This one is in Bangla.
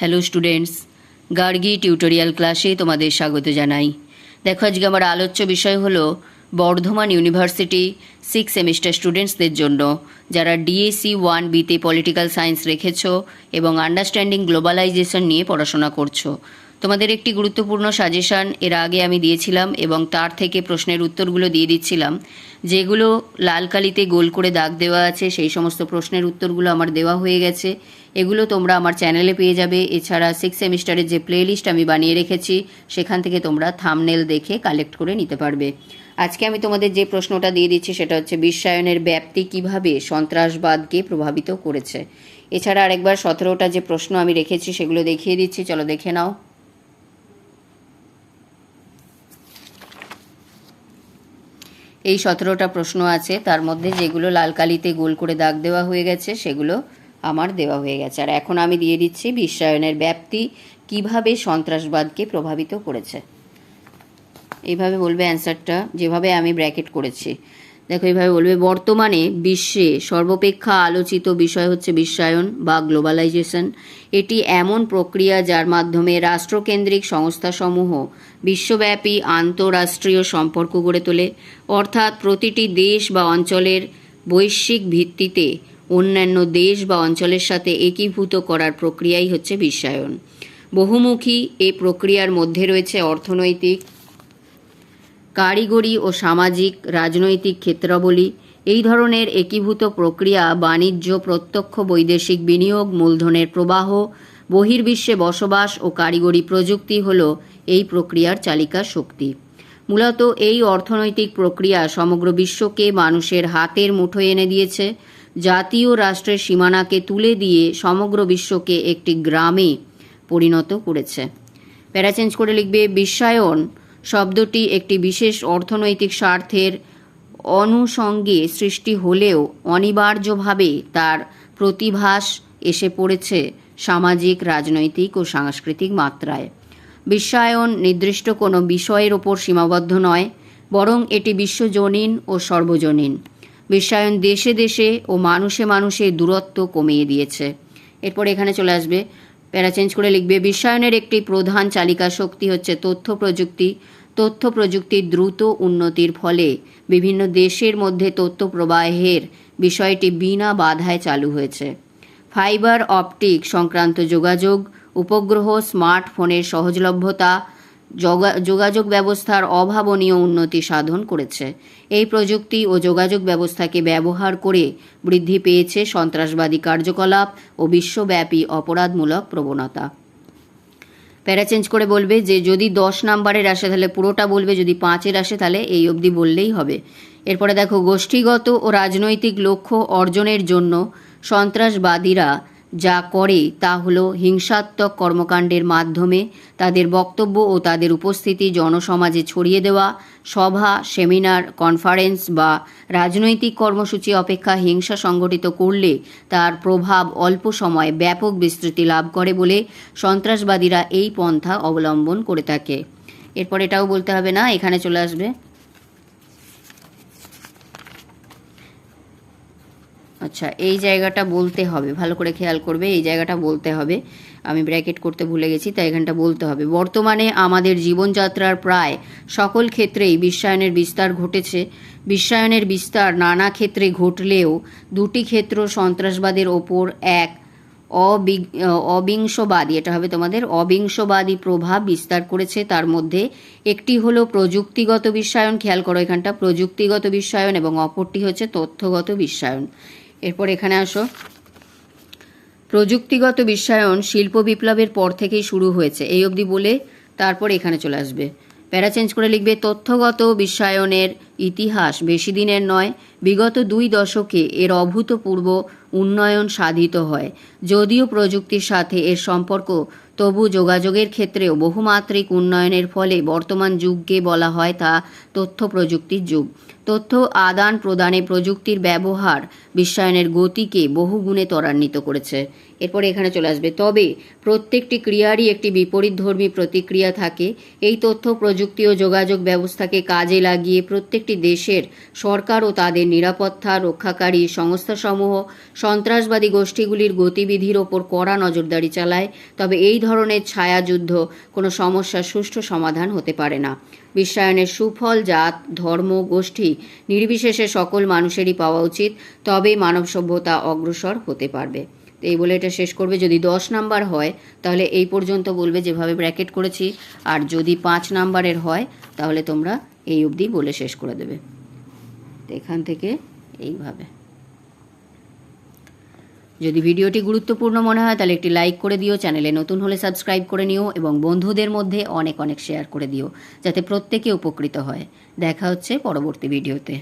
হ্যালো স্টুডেন্টস গার্গি টিউটোরিয়াল ক্লাসে তোমাদের স্বাগত জানাই। দেখো, আজকে আমার আলোচ্য বিষয় হলো বর্ধমান ইউনিভার্সিটি সিক্স সেমিস্টার স্টুডেন্টসদের জন্য, যারা ডিএসসি ওয়ান বিতে পলিটিক্যাল সায়েন্স রেখেছো এবং আন্ডারস্ট্যান্ডিং গ্লোবালাইজেশন নিয়ে পড়াশোনা করছ। তোমাদের একটি গুরুত্বপূর্ণ সাজেশন এর আগে আমি দিয়েছিলাম এবং তার থেকে প্রশ্নের উত্তরগুলো দিয়ে দিচ্ছিলাম। যেগুলো লাল কালিতে গোল করে দাগ দেওয়া আছে, সেই সমস্ত প্রশ্নের উত্তরগুলো আমার দেওয়া হয়ে গেছে। এগুলো তোমরা আমার চ্যানেলে পেয়ে যাবে। এছাড়া সিক্স সেমিস্টারের যে প্লেলিস্ট আমি বানিয়ে রেখেছি, সেখান থেকে তোমরা থামনেল দেখে কালেক্ট করে নিতে পারবে। আজকে আমি তোমাদের যে প্রশ্নটা দিয়ে দিচ্ছি, সেটা হচ্ছে বিশ্বায়নের ব্যাপ্তি কীভাবে সন্ত্রাসবাদকে প্রভাবিত করেছে? এছাড়া আরেকবার সতেরোটা যে প্রশ্ন আমি রেখেছি, সেগুলো দেখিয়ে দিচ্ছি। চলো দেখে নাও। এই সতেরোটা প্রশ্ন আছে। তার মধ্যে যেগুলো লাল কালিতে গোল করে দাগ দেওয়া হয়ে গেছে, সেগুলো আমার দেওয়া হয়ে গেছে। আর এখন আমি দিয়ে দিচ্ছি বিশ্বায়নের ব্যাপ্তি, কীভাবে সন্ত্রাসবাদকে প্রভাবিত করেছে। এইভাবে বলবে অ্যান্সারটা, যেভাবে আমি ব্র্যাকেট করেছি। দেখো, এইভাবে বলবে, বর্তমানে বিশ্বে সর্বাপেক্ষা আলোচিত বিষয় হচ্ছে বিশ্বায়ন বা গ্লোবালাইজেশন। এটি এমন প্রক্রিয়া যার মাধ্যমে রাষ্ট্রকেন্দ্রিক সংস্থাসমূহ বিশ্বব্যাপী আন্তঃরাষ্ট্রীয় সম্পর্ক গড়ে তোলে। অর্থাৎ প্রতিটি দেশ বা অঞ্চলের বৈশ্বিক ভিত্তিতে অন্যান্য দেশ বা অঞ্চলের সাথে একীভূত করার প্রক্রিয়াই হচ্ছে বিশ্বায়ন। বহুমুখী এ প্রক্রিয়ার মধ্যে রয়েছে অর্থনৈতিক, কারিগরি ও সামাজিক, রাজনৈতিক ক্ষেত্রাবলী। এই ধরনের একীভূত প্রক্রিয়া বাণিজ্য, প্রত্যক্ষ বৈদেশিক বিনিয়োগ, মূলধনের প্রবাহ, বহির্বিশ্বে বসবাস ও কারিগরি প্রযুক্তি হল এই প্রক্রিয়ার চালিকা শক্তি। মূলত এই অর্থনৈতিক প্রক্রিয়া সমগ্র বিশ্বকে মানুষের হাতের মুঠোয় এনে দিয়েছে। জাতীয় রাষ্ট্রের সীমানাকে তুলে দিয়ে সমগ্র বিশ্বকে একটি গ্রামে পরিণত করেছে। প্যারা চেঞ্জ করে লিখবে, বিশ্বায়ন শব্দটি একটি বিশেষ অর্থনৈতিক স্বার্থের অনুষঙ্গে সৃষ্টি হলেও অনিবার্যভাবে তার প্রতিভাস এসে পড়েছে সামাজিক, রাজনৈতিক ও সাংস্কৃতিক মাত্রায়। বিশ্বায়ন নির্দিষ্ট কোনো বিষয়ের ওপর সীমাবদ্ধ নয়, বরং এটি বিশ্বজনীন ও সর্বজনীন। বিশ্বায়ন দেশে দেশে ও মানুষে মানুষে দূরত্ব কমিয়ে দিয়েছে। এরপর এখানে চলে আসবে। প্যারা চেঞ্জ করে লিখবে, বিশ্বায়নের একটি প্রধান চালিকা শক্তি হচ্ছে তথ্য প্রযুক্তি। তথ্য প্রযুক্তির দ্রুত উন্নতির ফলে বিভিন্ন দেশের মধ্যে তথ্য প্রবাহের বিষয়টি বিনা বাধায় চালু হয়েছে। ফাইবার অপটিক সংক্রান্ত যোগাযোগ, উপগ্রহ, স্মার্টফোনের সহজলভ্যতা যোগাযোগ ব্যবস্থার অভাবনীয় উন্নতি সাধন করেছে। এই প্রযুক্তি ও যোগাযোগ ব্যবস্থাকে ব্যবহার করে বৃদ্ধি পেয়েছে সন্ত্রাসবাদী কার্যকলাপ ও বিশ্বব্যাপী অপরাধমূলক প্রবণতা। প্যারা চেঞ্জ করে বলবে যে, যদি দশ নাম্বারের আসে তাহলে পুরোটা বলবে, যদি পাঁচের আসে তাহলে এই অবধি বললেই হবে। এরপরে দেখো, গোষ্ঠীগত ও রাজনৈতিক লক্ষ্য অর্জনের জন্য সন্ত্রাসবাদীরা যা করে তা হল হিংসাত্মক কর্মকাণ্ডের মাধ্যমে তাদের বক্তব্য ও তাদের উপস্থিতি জনসমাজে ছড়িয়ে দেওয়া, সভা, সেমিনার, কনফারেন্স বা রাজনৈতিক কর্মসূচি অপেক্ষা হিংসা সংগঠিত করলে তার প্রভাব অল্প সময়ে ব্যাপক বিস্তৃতি লাভ করে বলে সন্ত্রাসবাদীরা এই পন্থা অবলম্বন করে থাকে। এরপর এটাও বলতে হবে না, এখানে চলে আসবে। আচ্ছা এই জায়গাটা বলতে হবে। ভালো করে খেয়াল করবে, এই জায়গাটা বলতে হবে। আমি ব্র্যাকেট করতে ভুলে গেছি, তাই এখানটা বলতে হবে। বর্তমানে আমাদের জীবনযাত্রার প্রায় সকল ক্ষেত্রেই বিশ্বায়নের বিস্তার ঘটেছে। বিশ্বায়নের বিস্তার নানা ক্ষেত্রে ঘটলেও দুটি ক্ষেত্র সন্ত্রাসবাদের ওপর এক অবিগ- অবিংশবাদী, এটা হবে তোমাদের, অবিংশবাদী প্রভাব বিস্তার করেছে। তার মধ্যে একটি হলো প্রযুক্তিগত বিশ্বায়ন, খেয়াল করো এখানটা, প্রযুক্তিগত বিশ্বায়ন এবং অপরটি হচ্ছে তথ্যগত বিশ্বায়ন। এরপর এখানে আসো। প্রযুক্তিগত বিশ্বায়ন শিল্প বিপ্লবের পর থেকেই শুরু হয়েছে। এই অবধি বলে তারপর এখানে চলে আসবে। প্যারা চেঞ্জ করে লিখবে, তথ্যগত বিশ্বায়নের ইতিহাস বেশি দিনের নয়, বিগত দুই দশকে এর অভূতপূর্ব উন্নয়ন সাধিত হয়। যদিও প্রযুক্তির সাথে এর সম্পর্ক তবু যোগাযোগের ক্ষেত্রেও বহুমাত্রিক উন্নয়নের ফলে বর্তমান যুগকে বলা হয় তা তথ্য প্রযুক্তির যুগ। তথ্য আদান প্রদানে প্রযুক্তির ব্যবহার বিশ্বায়নের গতিকে বহুগুণে ত্বরান্বিত করেছে। এরপরে এখানে চলে আসবে। তবে প্রত্যেকটি ক্রিয়ারই একটি বিপরীতধর্মী প্রতিক্রিয়া থাকে। এই তথ্য, প্রযুক্তি ও যোগাযোগ ব্যবস্থাকে কাজে লাগিয়ে প্রত্যেকটি দেশের সরকার ও তাদের নিরাপত্তা রক্ষাকারী সংস্থাসমূহ সন্ত্রাসবাদী গোষ্ঠীগুলির গতিবিধির ওপর কড়া নজরদারি চালায়। তবে এই ধরনের ছায়াযুদ্ধ, কোনো সমস্যার সুষ্ঠু সমাধান হতে পারে না। বিশ্বায়নের সুফল, জাত, ধর্ম, গোষ্ঠী নির্বিশেষে সকল মানুষেরই পাওয়া উচিত, তবেই মানব সভ্যতা অগ্রসর হতে পারবে। তো এই বলে এটা শেষ করবে। যদি দশ নাম্বার হয়, তাহলে এই পর্যন্ত বলবে যেভাবে ব্র্যাকেট করেছি। আর যদি পাঁচ নাম্বারের হয়, তাহলে তোমরা এই অবধি বলে শেষ করে দেবে। এখান থেকে এইভাবে। যদি ভিডিওটি গুরুত্বপূর্ণ মনে হয়, তাহলে একটি লাইক করে দিও, চ্যানেলে নতুন হলে সাবস্ক্রাইব করে নিও এবং বন্ধুদের মধ্যে অনেক অনেক শেয়ার করে দিও, যাতে প্রত্যেকে উপকৃত হয়। দেখা হচ্ছে পরবর্তী ভিডিওতে